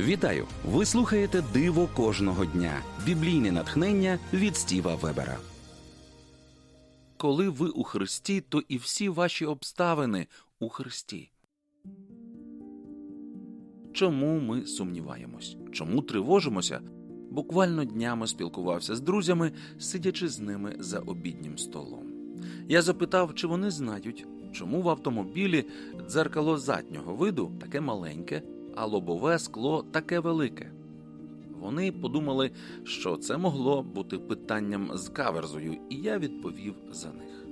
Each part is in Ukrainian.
Вітаю! Ви слухаєте Диво кожного дня. Біблійне натхнення від Стіва Вебера. Коли ви у Христі, то і всі ваші обставини у Христі. Чому ми сумніваємось? Чому тривожимося? Буквально днями спілкувався з друзями, сидячи з ними за обіднім столом. Я запитав, чи вони знають, чому в автомобілі дзеркало заднього виду таке маленьке, а лобове скло таке велике. Вони подумали, що це могло бути питанням з каверзою, і я відповів за них.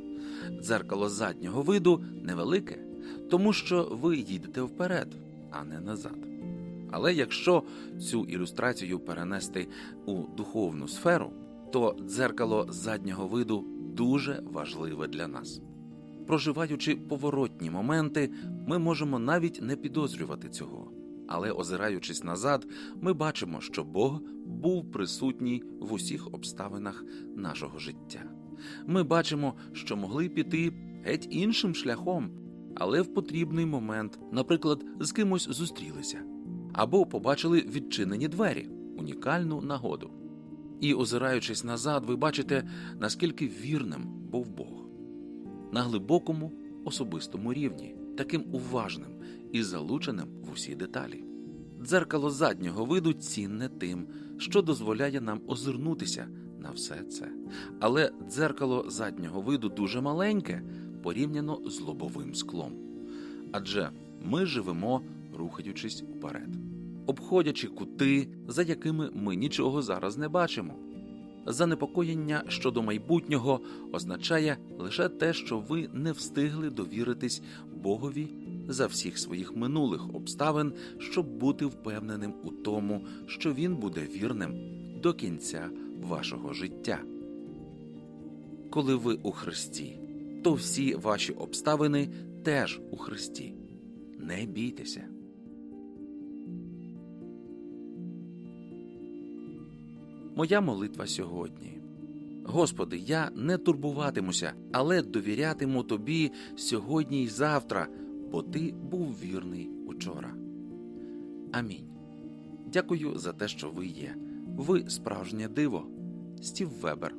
Дзеркало заднього виду невелике, тому що ви їдете вперед, а не назад. Але якщо цю ілюстрацію перенести у духовну сферу, то дзеркало заднього виду дуже важливе для нас. Проживаючи поворотні моменти, ми можемо навіть не підозрювати цього. Але озираючись назад, ми бачимо, що Бог був присутній в усіх обставинах нашого життя. Ми бачимо, що могли піти геть іншим шляхом, але в потрібний момент, наприклад, з кимось зустрілися або побачили відчинені двері, унікальну нагоду. І, озираючись назад, ви бачите, наскільки вірним був Бог на глибокому особистому рівні, таким уважним і залученим в усі деталі. Дзеркало заднього виду цінне тим, що дозволяє нам озирнутися на все це. Але дзеркало заднього виду дуже маленьке порівняно з лобовим склом. Адже ми живемо, рухаючись вперед, обходячи кути, за якими ми нічого зараз не бачимо. Занепокоєння щодо майбутнього означає лише те, що ви не встигли довіритись Богові за всіх своїх минулих обставин, щоб бути впевненим у тому, що він буде вірним до кінця вашого життя. Коли ви у Христі, то всі ваші обставини теж у Христі. Не бійтеся. Моя молитва сьогодні. Господи, я не турбуватимуся, але довірятиму Тобі сьогодні й завтра, бо Ти був вірний учора. Амінь. Дякую за те, що ви є. Ви справжнє диво. Стів Вебер.